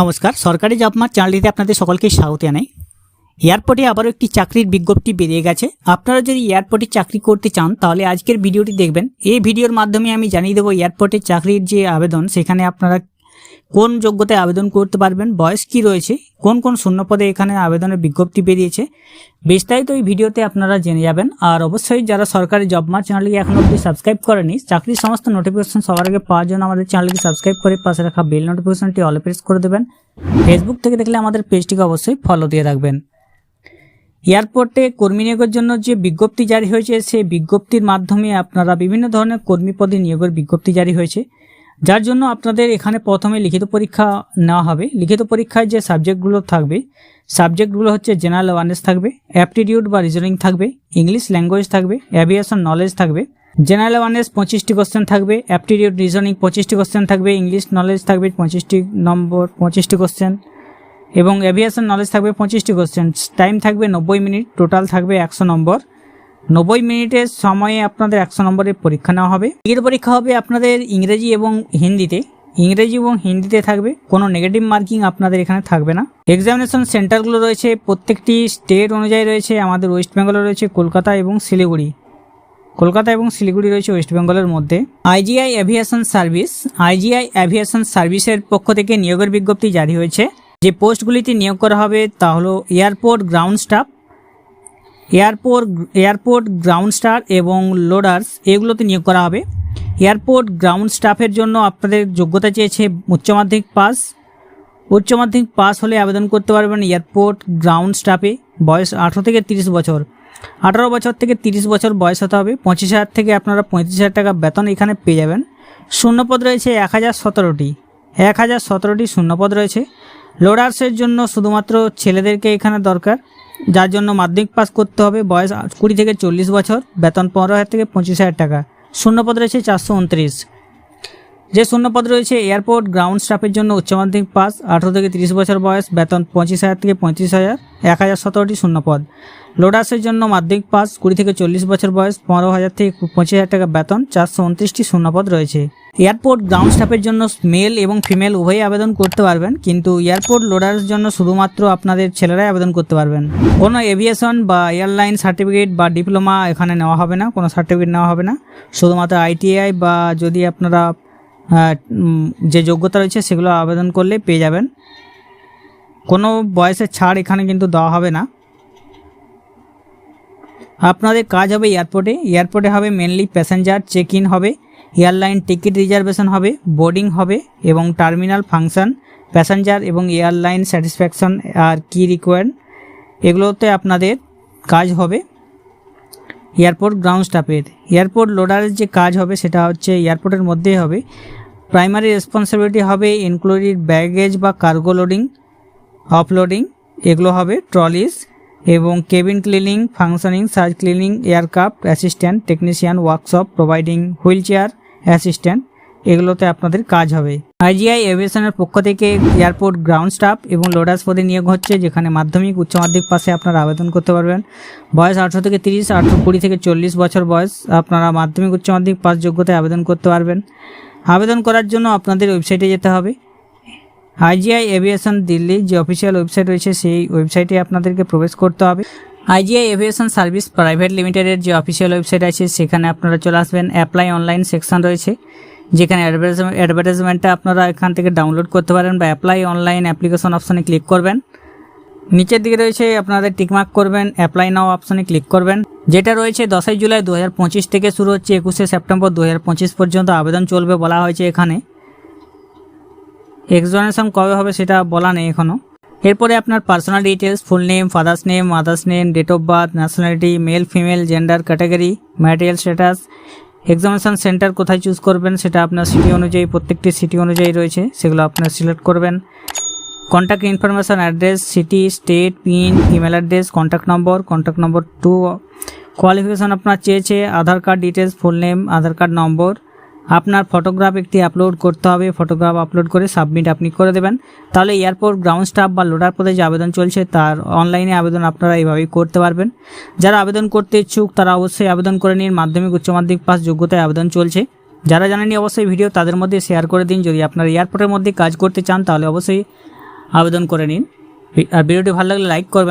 নমস্কার, সরকারি জব চ্যানেলটিতে আপনাদের সকলকে স্বাগত জানাই। এয়ারপোর্টে আবারও একটি চাকরির বিজ্ঞপ্তি বেরিয়ে গেছে। আপনারা যদি এয়ারপোর্টে চাকরি করতে চান, তাহলে আজকের ভিডিওটি দেখবেন। এই ভিডিওর মাধ্যমে আমি জানিয়ে দেবো এয়ারপোর্টে চাকরির যে আবেদন, সেখানে আপনারা কোন যোগ্যতায় আবেদন করতে পারবেন, বয়স কি রয়েছে, কোন কোন শূন্যপদে এখানে আবেদনের বিজ্ঞপ্তি বেরিয়েছে, বিস্তারিত এই ভিডিওতে আপনারা জেনে যাবেন। আর অবশ্যই যারা সরকারি জব মার্ট চ্যানেলকে এখন অবধি সাবস্ক্রাইব করেনি, চাকরির সমস্ত নোটিফিকেশন সবার আগে পাওয়ার জন্য আমাদের চ্যানেলকে সাবস্ক্রাইব করে পাশে রাখা বেল নোটিফিকেশনটি অল প্রেস করে দেবেন। ফেসবুক থেকে দেখলে আমাদের পেজটিকে অবশ্যই ফলো দিয়ে রাখবেন। এয়ারপোর্টে কর্মী নিয়োগের জন্য যে বিজ্ঞপ্তি জারি হয়েছে, সেই বিজ্ঞপ্তির মাধ্যমে আপনারা বিভিন্ন ধরনের কর্মী পদে নিয়োগের বিজ্ঞপ্তি জারি হয়েছে। যার জন্য আপনাদের এখানে প্রথমে লিখিত পরীক্ষা নেওয়া হবে। লিখিত পরীক্ষায় যে সাবজেক্টগুলো থাকবে, সাবজেক্টগুলো হচ্ছে জেনারেল অ্যাওয়ারনেস থাকবে অ্যাপটিটিউড বা রিজনিং থাকবে ইংলিশ ল্যাঙ্গুয়েজ থাকবে অ্যাভিয়েশন নলেজ থাকবে জেনারেল অ্যাওয়ারনেস পঁচিশটি কোশ্চেন থাকবে অ্যাপটিটিউড রিজনিং পঁচিশটি কোশ্চেন থাকবে ইংলিশ নলেজ থাকবে পঁচিশটি নম্বর, পঁচিশটি কোশ্চেন এবং অ্যাভিয়েশন নলেজ থাকবে পঁচিশটি কোশ্চেন টাইম থাকবে নব্বই মিনিট টোটাল থাকবে একশো নম্বর। নব্বই মিনিটের সময়ে আপনাদের একশো নম্বরের পরীক্ষা নেওয়া হবে। এর পরীক্ষা হবে আপনাদের ইংরেজি এবং হিন্দিতে। ইংরেজি এবং হিন্দিতে থাকবে, কোনো নেগেটিভ মার্কিং আপনাদের এখানে থাকবে না। এক্সামিনেশন সেন্টারগুলো রয়েছে, প্রত্যেকটি স্টেট অনুযায়ী রয়েছে, আমাদের ওয়েস্ট বেঙ্গলে রয়েছে কলকাতা এবং শিলিগুড়ি। কলকাতা এবং শিলিগুড়ি রয়েছে ওয়েস্ট বেঙ্গলের মধ্যে। IGI aviation service IGI aviation সার্ভিসের পক্ষ থেকে নিয়োগের বিজ্ঞপ্তি জারি হয়েছে। যে পোস্টগুলিতে নিয়োগ করা হবে তা হলো airport ground staff airport airport, ground star এবং লোডার্স এগুলোতে নিয়োগ করা হবে। এয়ারপোর্ট, গ্রাউন্ড স্টাফের জন্য আপনাদের যোগ্যতা চেয়েছে উচ্চ মাধ্যমিক পাস। উচ্চ মাধ্যমিক পাস হলে আবেদন করতে পারবেন এয়ারপোর্ট, গ্রাউন্ড স্টাফে। বয়স আঠেরো থেকে তিরিশ বছর। আঠারো বছর থেকে তিরিশ বছর বয়স হতে হবে। পঁচিশ হাজার থেকে আপনারা পঁয়ত্রিশ হাজার টাকা বেতন এখানে পেয়ে যাবেন। শূন্যপদ রয়েছে এক হাজার সতেরোটি। এক হাজার সতেরোটি শূন্যপদ রয়েছে। লোডার্সের জন্য শুধুমাত্র ছেলেদেরকে এখানে দরকার। যার জন্য মাধ্যমিক পাস করতে হবে। বয়স কুড়ি থেকে চল্লিশ বছর, বেতন পনেরো হাজার থেকে পঁচিশ হাজার টাকা। শূন্যপদ রয়েছে চারশো উনত্রিশ। যে শূন্যপদ রয়েছে, এয়ারপোর্ট গ্রাউন্ড স্টাফের জন্য উচ্চ মাধ্যমিক পাস, আঠেরো থেকে তিরিশ বছর বয়স, বেতন পঁচিশ হাজার থেকে পঁয়ত্রিশ হাজার, এক হাজার সতেরোটি শূন্যপদ। লোডার্সের জন্য মাধ্যমিক পাস, কুড়ি থেকে চল্লিশ বছর বয়স, পনেরো হাজার থেকে পঁচিশ হাজার টাকা বেতন, চারশো উনত্রিশটি শূন্যপদ রয়েছে। এয়ারপোর্ট গ্রাউন্ড স্টাফের জন্য মেল এবং ফিমেল উভয়ই আবেদন করতে পারবেন, কিন্তু এয়ারপোর্ট লোডারের জন্য শুধুমাত্র আপনাদের ছেলেরাই আবেদন করতে পারবেন। কোনো এভিয়েশন বা এয়ারলাইন সার্টিফিকেট বা ডিপ্লোমা এখানে নেওয়া হবে না, কোনো সার্টিফিকেট নেওয়া হবে না। শুধুমাত্র আইটিআই বা যদি আপনারা যে যোগ্যতা রয়েছে সেগুলো আবেদন করলে পেয়ে যাবেন। কোনো বয়সের ছাড় এখানে কিন্তু দেওয়া হবে না। আপনাদের কাজ হবে এয়ারপোর্টে। এয়ারপোর্টে হবে মেনলি প্যাসেঞ্জার চেক ইন হবে এয়ারলাইন টিকিট রিজার্ভেশন হবে বোর্ডিং হবে এবং টার্মিনাল ফাংশন প্যাসেঞ্জার এবং এয়ারলাইন স্যাটিসফ্যাকশন আর কি রিকোয়ার্ড এগুলোতে আপনাদের কাজ হবে। এয়ারপোর্ট গ্রাউন্ড স্টাফের। এয়ারপোর্ট লোডারের যে কাজ হবে সেটা হচ্ছে এয়ারপোর্টের মধ্যেই হবে। প্রাইমারি রেসপন্সিবিলিটি হবে ইনক্লুডিড ব্যাগেজ বা কার্গো লোডিং অফলোডিং এগুলো হবে ট্রলিস এবং cabin cleaning functioning search cleaning aircraft assistant technician workshop providing wheelchair assistant এগুলোতে আপনাদের কাজ হবে। আইজিআই এভিয়েশনের পক্ষ থেকে এয়ারপোর্ট গ্রাউন্ড স্টাফ এবং লোডার্স পদে নিয়োগ হচ্ছে, যেখানে মাধ্যমিক, উচ্চ মাধ্যমিক পাশে আপনারা আবেদন করতে পারবেন। বয়স আঠারো থেকে তিরিশ, আঠারো কুড়ি থেকে চল্লিশ বছর বয়স আপনারা মাধ্যমিক, উচ্চ মাধ্যমিক পাস যোগ্যতায় আবেদন করতে পারবেন। আবেদন করার জন্য আপনাদের ওয়েবসাইটে যেতে হবে। আইজিআই এভিয়েশন দিল্লি যে অফিসিয়াল ওয়েবসাইট রয়েছে, সেই ওয়েবসাইটে আপনাদেরকে প্রবেশ করতে হবে। আইজিআই এভিয়েশন সার্ভিস প্রাইভেট লিমিটেডের যে অফিসিয়াল ওয়েবসাইট আছে, সেখানে আপনারা চলে আসবেন। অ্যাপ্লাই অনলাইন সেকশন রয়েছে। যেখানে অ্যাডভার্টাইজমেন্টটা আপনারা এখান থেকে ডাউনলোড করতে পারেন বা অ্যাপ্লাই অনলাইন অ্যাপ্লিকেশন অপশানে ক্লিক করবেন। নিচের দিকে রয়েছে আপনাদের টিকমার্ক করবেন অ্যাপ্লাই নাও অপশানে ক্লিক করবেন। যেটা রয়েছে দশই জুলাই দুহাজার পঁচিশ থেকে শুরু হচ্ছে একুশে সেপ্টেম্বর দু হাজার পঁচিশ পর্যন্ত আবেদন চলবে বলা হয়েছে এখানে। এক্সডোনেশন কবে হবে সেটা বলা নেই এখনও এরপরে আপনার personal details full name father's name mother's name date of birth nationality male female gender category material status examination centre কোথায় চুজ করবেন সেটা আপনার সিটি অনুযায়ী, প্রত্যেকটি সিটি অনুযায়ী রয়েছে, সেগুলো আপনার সিলেক্ট করবেন। Contact information address city state pin email address contact number contact number two qualification আপনার চেয়েছে, Aadhaar card details full name Aadhaar card number আপনার ফটোগ্রাফ একটি আপলোড করতে হবে। ফটোগ্রাফ আপলোড করে সাবমিট আপনি করে দেবেন। তাহলে এয়ারপোর্ট গ্রাউন্ড স্টাফ বা লোডার পদে যে আবেদন চলছে, তার অনলাইনে আবেদন আপনারা এইভাবেই করতে পারবেন। যারা আবেদন করতে ইচ্ছুক, তারা অবশ্যই আবেদন করে নিন। মাধ্যমিক, উচ্চ মাধ্যমিক পাস যোগ্যতায় আবেদন চলছে। যারা জানেনি অবশ্যই ভিডিও তাদের মধ্যে শেয়ার করে দিন। যদি আপনারা এয়ারপোর্টের মধ্যে কাজ করতে চান, তাহলে অবশ্যই আবেদন করে নিন। আর ভিডিওটি ভালো লাগলে লাইক করবেন।